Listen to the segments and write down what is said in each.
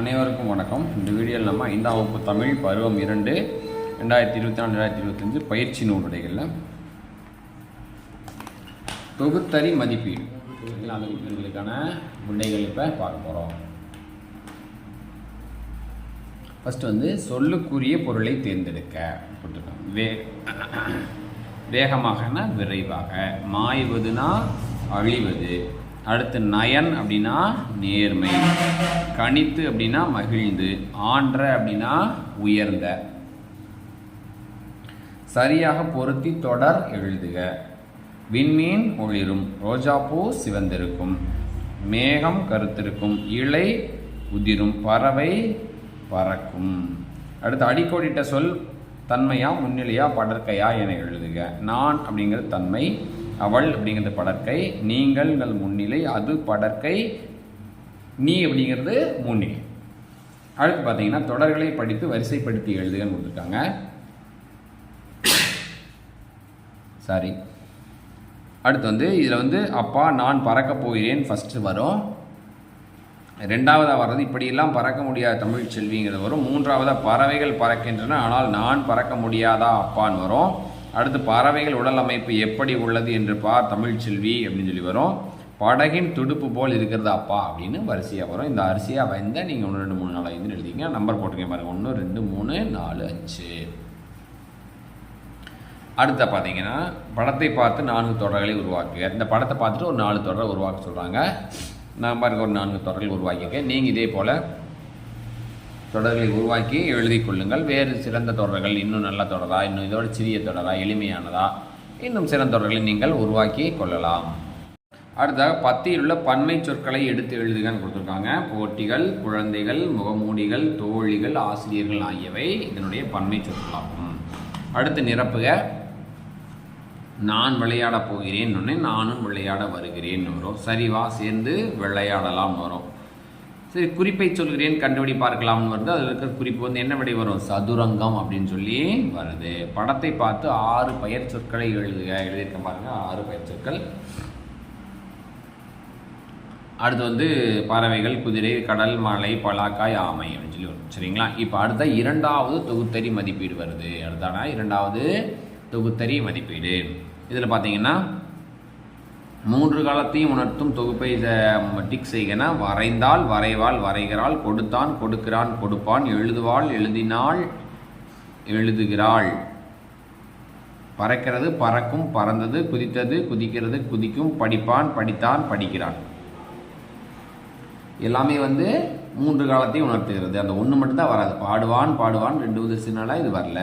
அனைவருக்கும் வணக்கம். இந்த வீடியோவில் நம்ம ஐந்தாம் வகுப்பு தமிழ் பருவம் இரண்டு ரெண்டாயிரத்தி இருபத்தி நாலு ரெண்டாயிரத்தி இருபத்தஞ்சு பயிற்சி நூலுடைகளில். தொகுத்தறி மதிப்பீடு. எல்லா மதிப்பீடுகளுக்கான விடைகள் இப்போ பார்க்க போகிறோம் ஃபஸ்ட்டு வந்து சொல்லுக்குரிய பொருளை தேர்ந்தெடுக்க போட்டிருக்கோம் வே வேகமாகனா விரைவாக. மாய்வதுனா அழிவது. அடுத்து நயன் அப்படின்னா நேர்மை. கணித்து அப்படின்னா மகிழ்ந்து. ஆன்ற அப்படின்னா உயர்ந்த. சரியாக பொருத்தி தொடர் எழுதுக. விண்மீன் ஒளிரும். ரோஜாப்பூ சிவந்திருக்கும். மேகம் கருத்திருக்கும். இலை உதிரும். பறவை பறக்கும். அடுத்து அடிக்கோடிட்ட சொல் தன்மையா முன்னிலையா படற்கையா என எழுதுக. நான் அப்படிங்கிற தன்மை அவள் அப்படிங்கிறது படற்கை நீங்கள்ங்கள் முன்னிலை அது படற்கை நீ அப்படிங்கிறது முன்னிலை. அடுத்து பார்த்தீங்கன்னா தொடர்களை படித்து வரிசைப்படுத்தி எழுதுகன்னு கொடுத்துருக்காங்க. சாரி அடுத்து வந்து இதில் வந்து அப்பா நான் பறக்க போகிறேன் ஃபஸ்ட்டு வரும். ரெண்டாவதாக வர்றது இப்படியெல்லாம் பறக்க முடியாத தமிழ் செல்விங்கிறது வரும். மூன்றாவதாக பறவைகள் பறக்கின்றன ஆனால் நான் பறக்க முடியாதா அப்பான்னு வரும். அடுத்து பறவைகள் உடல் அமைப்பு எப்படி உள்ளது என்று பார் தமிழ் செல்வி அப்படின்னு சொல்லி வரும். படகின் துடுப்பு போல் இருக்கிறது அப்பா அப்படின்னு வரிசையாக வரும். இந்த அரிசியாக வந்தால் நீங்கள் ஒன்று ரெண்டு மூணு நாளாக இருந்து எழுதிங்க நம்பர் போட்டுக்க பாருங்கள் ஒன்று ரெண்டு மூணு நாலு அஞ்சு. அடுத்த பார்த்தீங்கன்னா படத்தை பார்த்து நான்கு தொடர்களை உருவாக்குங்க இந்த படத்தை பார்த்துட்டு ஒரு நாலு தொடரை உருவாக்க சொல்கிறாங்க நான் பாருங்க ஒரு நான்கு தொடர்கள் உருவாக்கியிருக்கேன். நீங்கள் இதே போல் தொடர்களை உருவாக்கி எழுதி கொள்ளுங்கள். வேறு சிறந்த தொடர்கள் இன்னும் நல்ல தொடரா இன்னும் இதோட சிறிய தொடரா எளிமையானதா இன்னும் சிறந்த தொடர்களை நீங்கள் உருவாக்கி கொள்ளலாம். அடுத்ததாக பத்தியில் உள்ள பன்மை சொற்களை எடுத்து எழுதுகன்னு கொடுத்துருக்காங்க. போட்டிகள் குழந்தைகள் முகமூடிகள் தோழிகள் ஆசிரியர்கள் ஆகியவை இதனுடைய பன்மை சொற்களாகும். அடுத்து நிரப்புக. நான் விளையாடப் போகிறேன். நானும் விளையாட வருகிறேன். வரும். சரிவா சேர்ந்து விளையாடலாம்னு வரும். சரி குறிப்பை சொல்கிறேன் கண்டுபிடி பார்க்கலாம்னு வருது. அதில் இருக்கிற குறிப்பு வந்து என்ன விடை வரும்? சதுரங்கம் அப்படின்னு சொல்லி வருது. படத்தை பார்த்து ஆறு பெயர் சொற்களை எழுதுக. எழுதியிருக்க பாருங்க ஆறு பெயர் சொற்கள். அடுத்து வந்து பறவைகள் குதிரை கடல் மலை பலாக்காய் ஆமை அப்படின்னு சொல்லி வரும். சரிங்களா? இப்போ அடுத்த இரண்டாவது தொகுத்தறி மதிப்பீடு வருது. அடுத்தானா? இரண்டாவது தொகுத்தறி மதிப்பீடு. இதில் பார்த்தீங்கன்னா மூன்று காலத்தையும் உணர்த்தும் தொகுப்பை டிக் செய்கன வரைந்தால் வரைவாள் வரைகிறாள் கொடுத்தான் கொடுக்கிறான் கொடுப்பான் எழுதுவாள் எழுதினாள் எழுதுகிறாள். பறக்கிறது பறக்கும் பறந்தது குதித்தது குதிக்கிறது குதிக்கும் படிப்பான் படித்தான் படிக்கிறான். எல்லாமே வந்து மூன்று காலத்தையும் உணர்த்துகிறது. அந்த ஒன்று மட்டும்தான் வராது. பாடுவான் பாடுவான் ரெண்டு உதசினால இது வரல.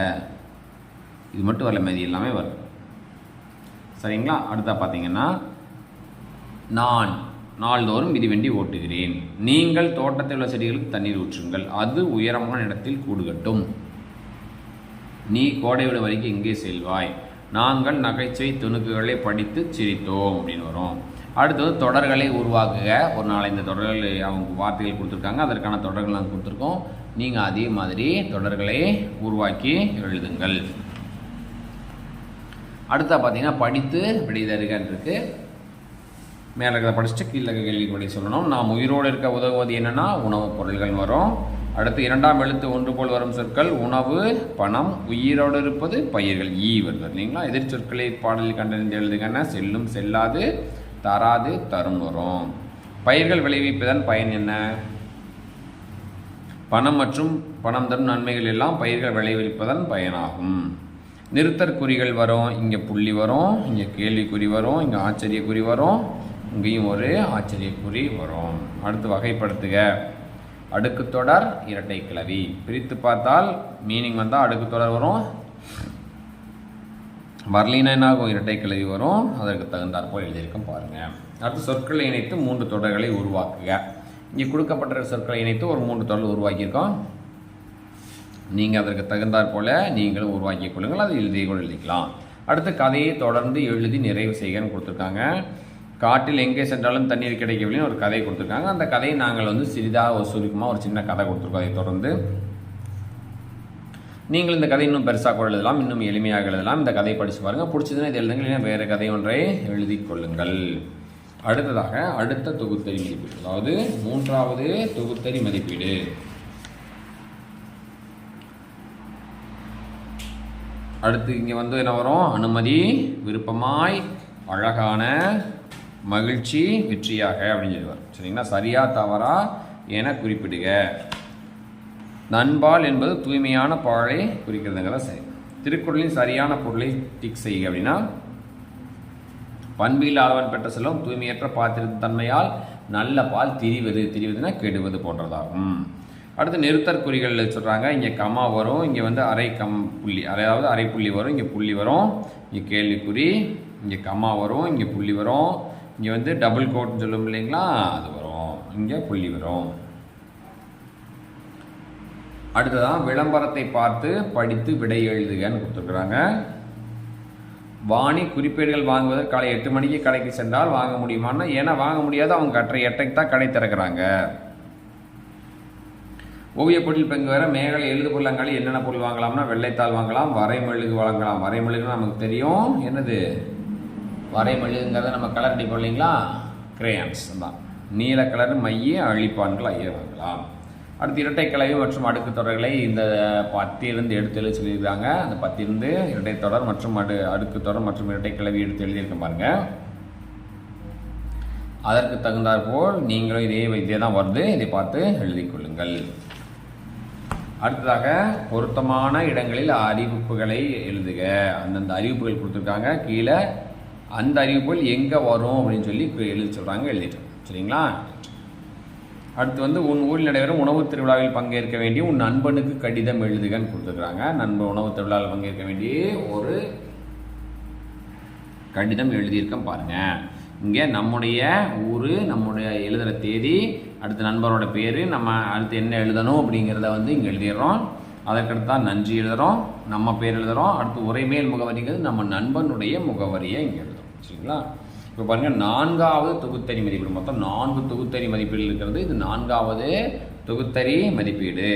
இது மட்டும் வரல மீதி எல்லாமே வரும் சரிங்களா? அடுத்தா பார்த்தீங்கன்னா நான் நாள்தோறும் மிதிவண்டி ஓட்டுகிறேன். நீங்கள் தோட்டத்தில் உள்ள செடிகளுக்கு தண்ணீர் ஊற்றுங்கள். அது உயரமான இடத்தில் கூடுகட்டும். நீ கோடை விட வரைக்கும் இங்கே செல்வாய். நாங்கள் நகைச்சுவை துணுக்குகளை படித்து சிரித்தோம் அப்படின்னு வரும். அடுத்தது தொடர்களை உருவாக்குக. ஒரு நாலஞ்சு தொடர்கள் அவங்க வார்த்தைகள் கொடுத்துருக்காங்க. அதற்கான தொடர்கள் நாங்கள் கொடுத்துருக்கோம். நீங்கள் அதே மாதிரி தொடர்களை உருவாக்கி எழுதுங்கள். அடுத்தா பார்த்தீங்கன்னா படித்து விடைதருகன் இருக்குது மேலே இருக்கிறத படிச்சுட்டு கீழே இருக்க கேள்வி சொல்லணும். நாம் உயிரோடு இருக்க உதவுவது என்னென்னா உணவுப் பொருள்கள் வரும். அடுத்து இரண்டாம் எழுத்து ஒன்று போல் வரும் சொற்கள் உணவு பணம் உயிரோடு இருப்பது பயிர்கள். ஈ வருது இல்லைங்களா? எதிர் சொற்களை பாடலில் கண்டறிந்து எழுதுங்கன்னா செல்லும் செல்லாது தராது தரும் வரும். பயிர்கள் விளைவிப்பதன் பயன் என்ன? பணம் மற்றும் பணம் தரும் நன்மைகள் எல்லாம் பயிர்கள் விளைவிப்பதன் பயனாகும். நிறுத்தற்குறிகள் வரும் இங்கே புள்ளி வரும் இங்கே கேள்விக்குறி வரும் இங்கே ஆச்சரியக்குறி வரும். இங்கேயும் ஒரு ஆச்சரியக்குறி வரும். அடுத்து வகைப்படுத்துக. அடுக்கு தொடர் இரட்டை கிளவி. பிரித்து பார்த்தால் மீனிங் வந்தால் அடுக்கு தொடர் வரும். வரலினா என்ன ஆகும் இரட்டை கிளவி வரும். அதற்கு தகுந்தாற்போல் எழுதியிருக்கோம் பாருங்கள் அடுத்து சொற்களை இணைத்து மூன்று தொடர்களை உருவாக்குக. இங்கே கொடுக்கப்பட்ட சொற்களை இணைத்து ஒரு மூன்று தொடர் உருவாக்கியிருக்கோம். நீங்கள் அதற்கு தகுந்தாற் போல் நீங்களும் உருவாக்கிக் கொள்ளுங்கள். அதை எழுதி கூட எழுதிக்கலாம். அடுத்து கதையை தொடர்ந்து எழுதி நிறைவு செய்கன்னு கொடுத்துருக்காங்க. காட்டில் எங்கே சென்றாலும் தண்ணீர் கிடைக்கவில்லைன்னு ஒரு கதை கொடுத்துருக்காங்க. அந்த கதையை நாங்கள் வந்து சிறிதாக ஒரு சுருக்கமாக ஒரு சின்ன கதை கொடுத்துருக்கோம். அதை தொடர்ந்து நீங்கள் இந்த கதை இன்னும் பெருசாக கூட எழுதலாம் இன்னும் எளிமையாக எழுதலாம். இந்த கதையை படித்து பாருங்கள் பிடிச்சதுன்னா இது எழுதுங்கள் இல்லைன்னா வேறு கதை ஒன்றை எழுதி கொள்ளுங்கள். அடுத்ததாக அடுத்த தொகுத்தறி மதிப்பீடு. அதாவது மூன்றாவது தொகுத்தறி மதிப்பீடு. அடுத்து இங்கே வந்து என்ன வரும்? அனுமதி விருப்பமாய் அழகான மகிழ்ச்சி வெற்றியாக அப்படின்னு சொல்லுவார் சரிங்களா? சரியா தவறா என குறிப்பிடுக. நண்பால் என்பது தூய்மையான பாழை குறிக்கிறதுங்கிறத சரி. திருக்குறளின் சரியான பொருளை டிக் செய்யுங்க அப்படின்னா பண்பில்லாதவன் பெற்ற செல்வம் தூய்மையற்ற பாத்திரத்தின் தன்மையால் நல்ல பால் திரிவது திரிவதுன்னா கெடுவது போன்றதாகும் அடுத்து நிறுத்தற் குறிகள் சொல்கிறாங்க இங்கே கமா வரும் இங்கே வந்து அரை கம் புள்ளி அதாவது அரை புள்ளி வரும் இங்கே புள்ளி வரும் இங்கே கேள்விக்குறி இங்கே கம்மா வரும் இங்கே புள்ளி வரும் இங்கே வந்து டபுள் கோட்னு சொல்லும் இல்லைங்களா? அது வரும். இங்கே புள்ளி வரும். அடுத்ததான் விளம்பரத்தை பார்த்து படித்து விடை எழுதுகன்னு கொடுத்துருக்குறாங்க. வாணி குறிப்பேடுகள் வாங்குவதற்கு காலை எட்டு மணிக்கு கடைக்கு சென்றால் வாங்க முடியுமான்னா ஏன்னா வாங்க முடியாது அவங்க கட்டுற எட்டைக்கு தான் கடை திறக்கிறாங்க. ஓவியப் பொருள் பங்கு வேற மேகலை எழுது பொருளாங்காலி என்னென்ன பொருள் வாங்கலாம்னா வெள்ளைத்தாள் வாங்கலாம் வரைமெழுகு வாங்கலாம் வரைமெழுகுன்னு நமக்கு தெரியும். என்னது? வரைமெழுகுங்கிறத நம்ம கலர் அடிப்போம் இல்லைங்களா? கிரேயான்ஸ் தான் நீல கலர் மைய அழிப்பான்கள் ஐய அடுத்து இரட்டை கலவை மற்றும் அடுக்கு தொடர்களை இந்த பத்திலிருந்து எடுத்து எழுதி சொல்லியிருக்காங்க. அந்த பத்திலிருந்து இரட்டை தொடர் மற்றும் அடு அடுக்கு தொடர் மற்றும் இரட்டை எடுத்து எழுதியிருக்க பாருங்க. அதற்கு தகுந்தாற்போல் நீங்களும் இதே இதே தான் வருது இதை பார்த்து எழுதிக் கொள்ளுங்கள். அடுத்ததாக பொருத்தமான இடங்களில் அறிவிப்புகளை எழுதுக. அந்தந்த அறிவிப்புகள் கொடுத்துருக்காங்க. கீழே அந்த அறிவிப்புகள் எங்கே வரும் அப்படின்னு சொல்லி எழுதி சொல்கிறாங்க எழுதிட்டோம். சரிங்களா? அடுத்து வந்து உன் ஊரில் நடைபெறும் உணவு திருவிழாவில் பங்கேற்க வேண்டிய உன் நண்பனுக்கு கடிதம் எழுதுகன்னு கொடுத்துருக்குறாங்க. நண்பன் உணவு திருவிழாவில் பங்கேற்க வேண்டிய ஒரு கடிதம் எழுதியிருக்கேன் பாருங்க. இங்கே நம்முடைய ஊர் நம்முடைய எழுதுகிற தேதி அடுத்து நண்பரோட பேர் நம்ம அடுத்து என்ன எழுதணும் அப்படிங்கிறத வந்து இங்கே எழுதிடுறோம். அதற்கடுத்து தான் நன்றி எழுதுகிறோம் நம்ம பேர் எழுதுகிறோம் அடுத்து உரைமேல் முகவரிங்கிறது நம்ம நண்பனுடைய முகவரியை இங்கே எழுதுறோம். சரிங்களா? இப்போ பாருங்கள் நான்காவது தொகுத்தறி மதிப்பீடு. மொத்தம் நான்கு தொகுத்தறி மதிப்பீடு இருக்கிறது. இது நான்காவது தொகுத்தறி மதிப்பீடு.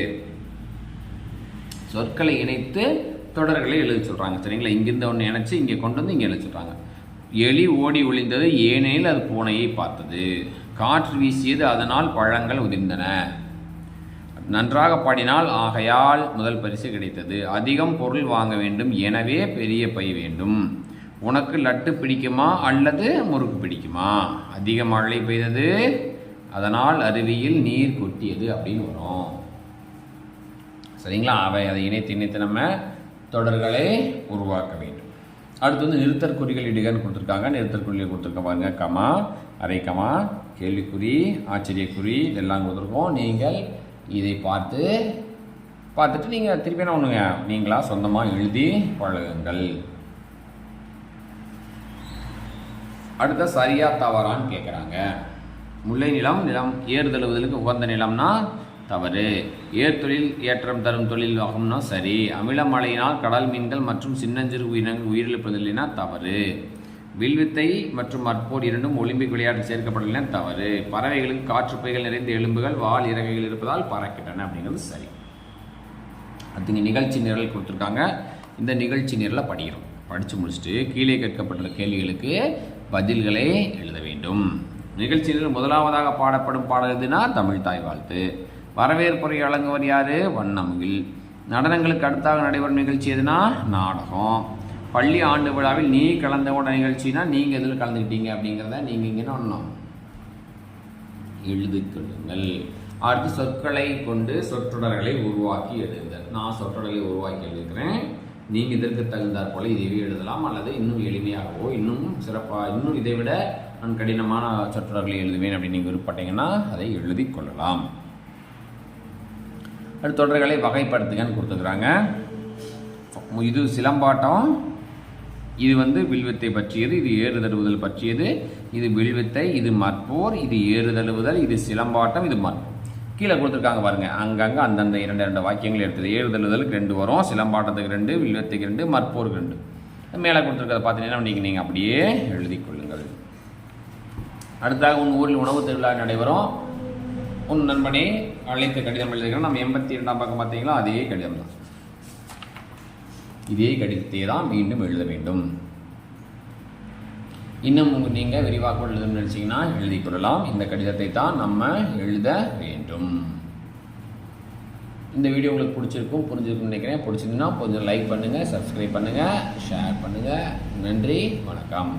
சொற்களை இணைத்து தொடர்களை எழுத சொல்கிறாங்க சரிங்களா? இங்கிருந்து ஒன்று இணைச்சி இங்கே கொண்டு வந்து இங்கே எழுத சொல்கிறாங்க எலி ஓடி ஒளிந்தது ஏனெனில் அது பூனையை பார்த்தது. காற்று வீசியது அதனால் பழங்கள் உதிர்ந்தன. நன்றாக பாடினால் ஆகையால் முதல் பரிசு கிடைத்தது. அதிகம் பொருள் வாங்க வேண்டும் எனவே பெரிய பை வேண்டும். உனக்கு லட்டு பிடிக்குமா அல்லது முறுக்கு பிடிக்குமா? அதிக மழை பெய்தது அதனால் அருவியில் நீர் கொட்டியது அப்படின்னு வரும். சரிங்களா? அவை அதை இணைத்து இணைத்து நம்ம தொடர்களை உருவாக்க வேண்டும். அடுத்து வந்து நிறுத்தற்குறிகள் இடுகன்னு கொடுத்துருக்காங்க. நிறுத்தற்குறிகள் கொடுத்துருக்க பாருங்க. கமா அரை கமா கேள்விக்குறி ஆச்சரியக்குறி இதெல்லாம் கொடுத்துருக்கோம். நீங்கள் இதை பார்த்து பார்த்துட்டு நீங்கள் திருப்பி என்ன ஒன்றுங்க நீங்களாக சொந்தமாக எழுதி பழகுங்கள். அடுத்த சரியா தவறான்னு கேட்குறாங்க முல்லை நிலம் நிலம் ஏறு தழுவுதலுக்கு உகந்த நிலம்னா தவறு. ஏர்தொழில் ஏற்றம் தரும் தொழில் ஆகும்னா சரி. அமில மழையினால் கடல் மீன்கள் மற்றும் சின்னஞ்சிறு உயிரினங்கள் உயிரிழப்பதில்லைனா தவறு. வில்வித்தை மற்றும் மற்போர் இரண்டும் ஒலிம்பிக் விளையாட்டு சேர்க்கப்படலைன்னா தவறு. பறவைகளுக்கு காற்றுப்பைகள் நிறைந்த எலும்புகள் வால் இறகைகள் இருப்பதால் பறக்கின்றன அப்படிங்கிறது சரி. அடுத்து இங்கே நிகழ்ச்சி நிரல் கொடுத்துருக்காங்க. இந்த நிகழ்ச்சி நிரலை படிக்கிறோம். படித்து முடிச்சுட்டு கீழே கேட்கப்பட்டுள்ள கேள்விகளுக்கு பதில்களை எழுத வேண்டும். நிகழ்ச்சியில் முதலாவதாக பாடப்படும் பாடல் எதுனா தமிழ் தாய் வாழ்த்து. வரவேற்புரை வழங்குவர் யாரு? வண்ணமுகில். நடனங்களுக்கு அடுத்தாக நடைபெறும் நிகழ்ச்சி எதுனா? நாடகம். பள்ளி ஆண்டு விழாவில் நீ கலந்த கூட நிகழ்ச்சினா நீங்கள் எதில் கலந்துக்கிட்டீங்க அப்படிங்கிறத நீங்கள் இங்கே ஒன்றும் எழுதிக்கொள்ளுங்கள் எழுதி கொள்ளுங்கள். அடுத்து சொற்களை கொண்டு சொற்றொடர்களை உருவாக்கி எழுதுங்கள். நான் சொற்றொடர்களை உருவாக்கி எழுதுகிறேன். நீங்கள் இதற்கு தகுந்தாற் போல இதையே எழுதலாம் அல்லது இன்னும் எளிமையாகவோ இன்னும் சிறப்பாக இன்னும் இதை விட நான் கடினமான சொற்றொடர்களை எழுதுவேன் அப்படின்னு நீங்கள் விருப்பப்பட்டீங்கன்னா அதை எழுதி கொள்ளலாம். அடுத்த தொடர்களை வகைப்படுத்துங்கன்னு கொடுத்துக்கிறாங்க இது சிலம்பாட்டம். இது வந்து வில்வித்தை பற்றியது இது ஏறு தழுவுதல் பற்றியது. இது வில்வித்தை இது மற்போர் இது ஏறு தழுவுதல் இது சிலம்பாட்டம் இது மற்போர் கீழே கொடுத்துருக்காங்க பாருங்க. அங்கங்கே அந்தந்த இரண்டு ரெண்டு வாக்கியங்கள் எடுத்தது. ஏறு ரெண்டு வரும் சிலம்பாட்டத்துக்கு ரெண்டு வில்வத்துக்கு ரெண்டு மற்போருக்கு ரெண்டு. மேலே கொடுத்துருக்கதை பார்த்தீங்கன்னா நீங்கள் நீங்கள் அப்படியே எழுதி கொள்ளுங்கள். அடுத்ததாக உன் ஊரில் உணவு திருவிழா நடைபெறும். உன் நண்பனை அழைத்து கடிதம் எழுதுகிறோம் நம்ம எண்பத்தி இரண்டாம் பக்கம் பார்த்தீங்களா? அதே கடிதம் தான் இதே கடிதத்தை தான் மீண்டும் எழுத வேண்டும். இன்னும் நீங்கள் விரிவாக எழுதணும்னு நினச்சிங்கன்னா எழுதி கொள்ளலாம். இந்த கடிதத்தை தான் நம்ம எழுத வேண்டும். இந்த வீடியோ உங்களுக்கு பிடிச்சிருக்கும் புரிஞ்சிருக்கும்னு நினைக்கிறேன். பிடிச்சிருந்தா கொஞ்சம் லைக் பண்ணுங்கள் சப்ஸ்கிரைப் பண்ணுங்கள் ஷேர் பண்ணுங்கள் நன்றி வணக்கம்.